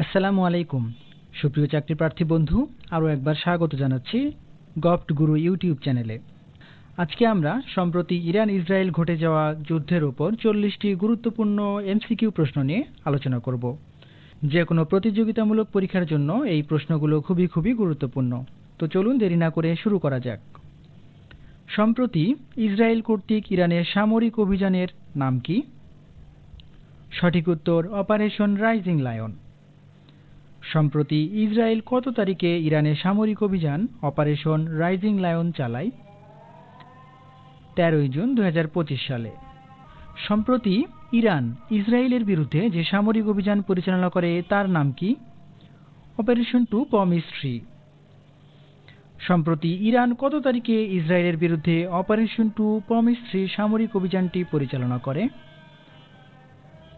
আসসালামু আলাইকুম। সুপ্রিয় চাকরি প্রার্থী বন্ধু, আরও একবার স্বাগত জানাচ্ছি গভট গুরু ইউটিউব চ্যানেলে। আজকে আমরা, সম্প্রতি ইরান ইসরায়েল ঘটে যাওয়া যুদ্ধের ওপর চল্লিশটি গুরুত্বপূর্ণ এমসিকিউ প্রশ্ন নিয়ে আলোচনা করব। যে কোনো প্রতিযোগিতামূলক পরীক্ষার জন্য এই প্রশ্নগুলো খুবই খুবই গুরুত্বপূর্ণ। তো চলুন দেরি না করে শুরু করা যাক। সম্প্রতি ইসরায়েল কর্তৃক ইরানের সামরিক অভিযানের নাম কি? সঠিক উত্তর, অপারেশন রাইজিং লায়ন। সম্প্রতি ইসরায়েল কত তারিখে ইরানের সামরিক অভিযান অপারেশন রাইজিং লায়ন চালায়? তেরোই জুন দু হাজার পঁচিশ সালে। সম্প্রতি ইরান ইসরায়েলের বিরুদ্ধে যে সামরিক অভিযান পরিচালনা করে, তার নাম কি? Operation two three. সম্প্রতি ইরান কত তারিখে ইসরায়েলের বিরুদ্ধে অপারেশন টু পমিস থ্রি সামরিক অভিযানটি পরিচালনা করে?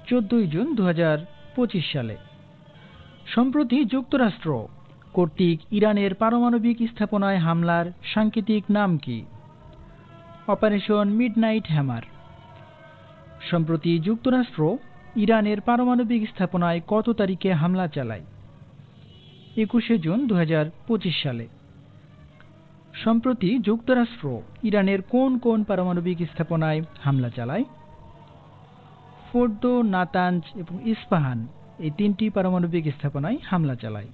চোদ্দই জুন দু হাজার পঁচিশ সালে। সম্প্রতি যুক্তরাষ্ট্র, কর্তৃক ইরানের পারমাণবিক স্থাপনায় হামলার সাংকেতিক নাম কি? Operation midnight hammer. সম্প্রতি যুক্তরাষ্ট্র ইরানের পারমাণবিক স্থাপনায় কত তারিখে হামলা চালায়? একুশে জুন দু হাজার পঁচিশ সালে। সম্প্রতি যুক্তরাষ্ট্র ইরানের কোন কোন পারমাণবিক স্থাপনায় হামলা চালায়? ফোর্দো, নাতাঞ্জ এবং ইস্পাহান। এই তিনটি পারমাণবিক স্থাপনায় হামলা চালায়।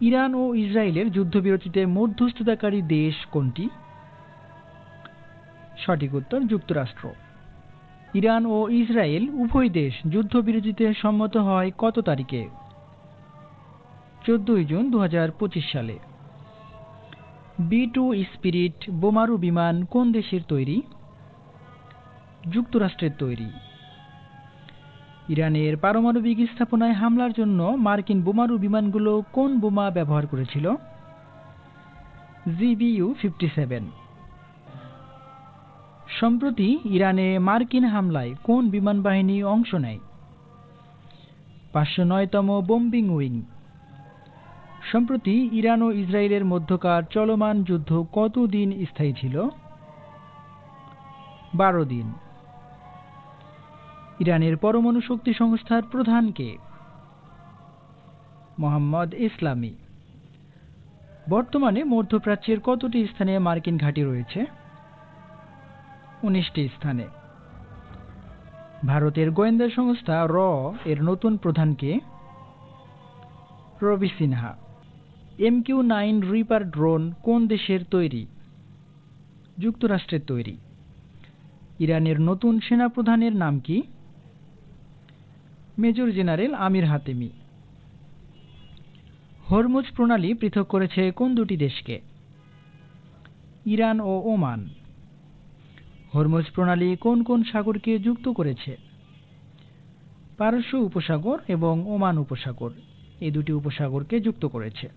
ইরান ও ইসরায়েলের যুদ্ধবিরতিতে মধ্যস্থতাকারী দেশ কোনটি? সঠিক উত্তর, যুক্তরাষ্ট্র। ইরান ও ইসরায়েল উভয় দেশ যুদ্ধবিরতিতে সম্মত হয় কত তারিখে? চোদ্দই জুন দু হাজার পঁচিশ সালে। বি টু স্পিরিট বোমারু বিমান কোন দেশের তৈরি? যুক্তরাষ্ট্রের তৈরি। ইরানের পারমাণবিক স্থাপনায় হামলার জন্য মার্কিন বোমারু বিমানগুলো কোন বোমা ব্যবহার করেছিল? GBU fifty seven. সম্প্রতি ইরানে মার্কিন হামলায় কোন বিমান বাহিনী অংশ নেয়? পাঁচশো নয়তম বোম্বিং উইং। সম্প্রতি ইরান ও ইসরায়েলের মধ্যকার চলমান যুদ্ধ কতদিন স্থায়ী ছিল? বারো দিন। ইরানের পরমাণু শক্তি সংস্থার প্রধানকে। মোহাম্মদ ইসলামী। বর্তমানে মধ্যপ্রাচ্যের কতটি স্থানে মার্কিন ঘাঁটি রয়েছে? উনিশটি স্থানে। ভারতের গোয়েন্দা সংস্থা র এর নতুন প্রধানকে Ravi Sinha. M Q nine reaper drone কোন দেশের তৈরি? যুক্তরাষ্ট্রের তৈরি। ইরানের নতুন সেনাপ্রধানের নাম কি? Major general Amir Hatami. Hormuz প্রণালী পৃথক করেছে কোন দুটি দেশকে? ইরান ও ওমান। হরমুজ প্রণালী কোন কোন সাগরকে যুক্ত করেছে? পারস্য উপসাগর এবং ওমান উপসাগর, এই দুটি উপসাগরকে যুক্ত করেছে।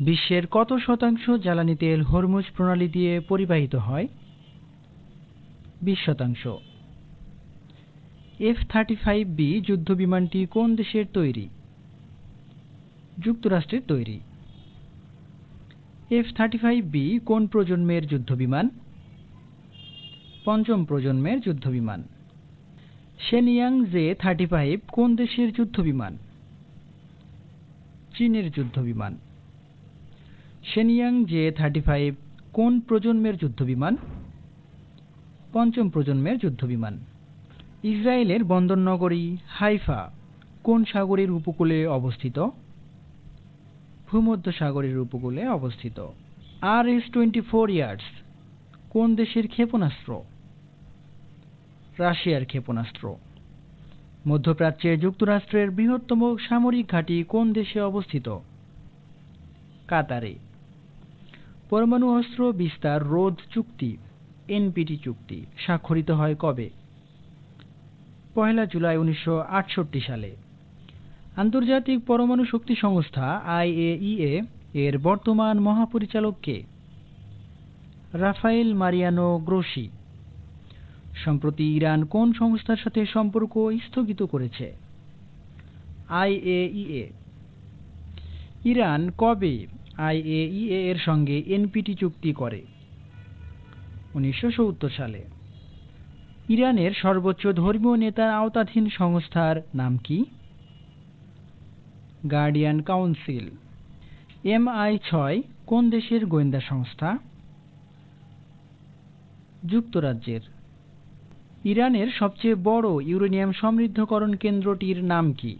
বিশ্বের কত শতাংশ জ্বালানি তেল হরমুজ প্রণালী দিয়ে পরিবাহিত হয়? বিশ শতাংশ। এফ থার্টি ফাইভ বি যুদ্ধ বিমানটি কোন দেশের তৈরি? যুক্তরাষ্ট্রের তৈরি। এফ থার্টি ফাইভ বি কোন প্রজন্মের যুদ্ধ বিমান পঞ্চম প্রজন্মের যুদ্ধ বিমান শেনিয়াং জে থার্টি ফাইভ কোন দেশের যুদ্ধ বিমান চীনের যুদ্ধ বিমান শেনিয়াং জে থার্টি ফাইভ কোন প্রজন্মের যুদ্ধ বিমান পঞ্চম প্রজন্মের যুদ্ধ ইসরায়েলের বন্দরনগরী হাইফা কোন সাগরের উপকূলে অবস্থিত? ভূমধ্য সাগরের উপকূলে অবস্থিত। R S twenty four Yars কোন দেশের ক্ষেপণাস্ত্র? রাশিয়ার ক্ষেপণাস্ত্র। মধ্যপ্রাচ্যে যুক্তরাষ্ট্রের বৃহত্তম সামরিক ঘাঁটি কোন দেশে অবস্থিত? কাতারে। পরমাণু অস্ত্র বিস্তার রোধ চুক্তি এনপিটি চুক্তি, স্বাক্ষরিত হয় কবে? পহেলা জুলাই উনিশশো আটষট্টি সালে। আন্তর্জাতিক পরমাণু শক্তি সংস্থা, আইএইএ, এর বর্তমান মহাপরিচালক কে? Mariano Grossi. সম্প্রতি ইরান কোন সংস্থার সাথে সম্পর্ক স্থগিত করেছে? আইএইএ। ইরান কবে আইএইএ এর সঙ্গে এনপিটি চুক্তি করে? উনিশশো সত্তর সালে। ইরানের সর্বোচ্চ ধর্মীয় নেতার আওতাধীন সংস্থার নাম কি? Guardian council. এমআই ছয়, কোন দেশের গোয়েন্দা সংস্থা? যুক্তরাজ্যের। ইরানের সবচেয়ে বড় ইউরেনিয়াম সমৃদ্ধকরণ কেন্দ্রটির নাম কি?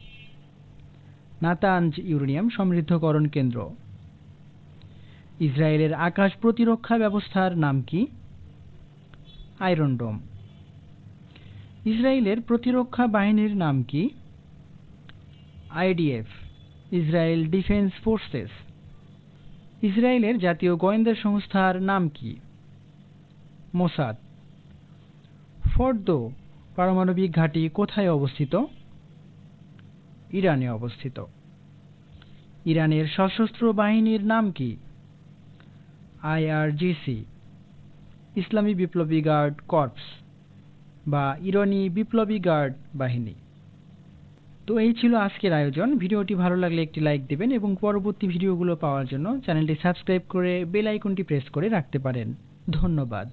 নাতাঞ্জ ইউরেনিয়াম সমৃদ্ধকরণ কেন্দ্র। ইসরায়েলের আকাশ প্রতিরক্ষা ব্যবস্থার নাম কি? Iron dome. ইসরায়েলের প্রতিরক্ষা বাহিনীর নাম কি? IDF, Israel defence forces. ইসরায়েলের জাতীয় গোয়েন্দা সংস্থার নাম কি? মোসাদ। ফর্দো, পারমাণবিক ঘাঁটি কোথায় অবস্থিত? ইরানে অবস্থিত। ইরানের সশস্ত্র বাহিনীর নাম কি? আইআরজিসি, ইসলামী বিপ্লবী গার্ড কর্পস। বা ইরানি বিপ্লবী গার্ড বাহিনী। তো এই ছিল আজকের আয়োজন। ভিডিওটি ভালো লাগলে একটি লাইক দেবেন এবং পরবর্তী ভিডিওগুলো পাওয়ার জন্য চ্যানেলটি সাবস্ক্রাইব করে বেল আইকনটি প্রেস করে রাখতে পারেন। ধন্যবাদ।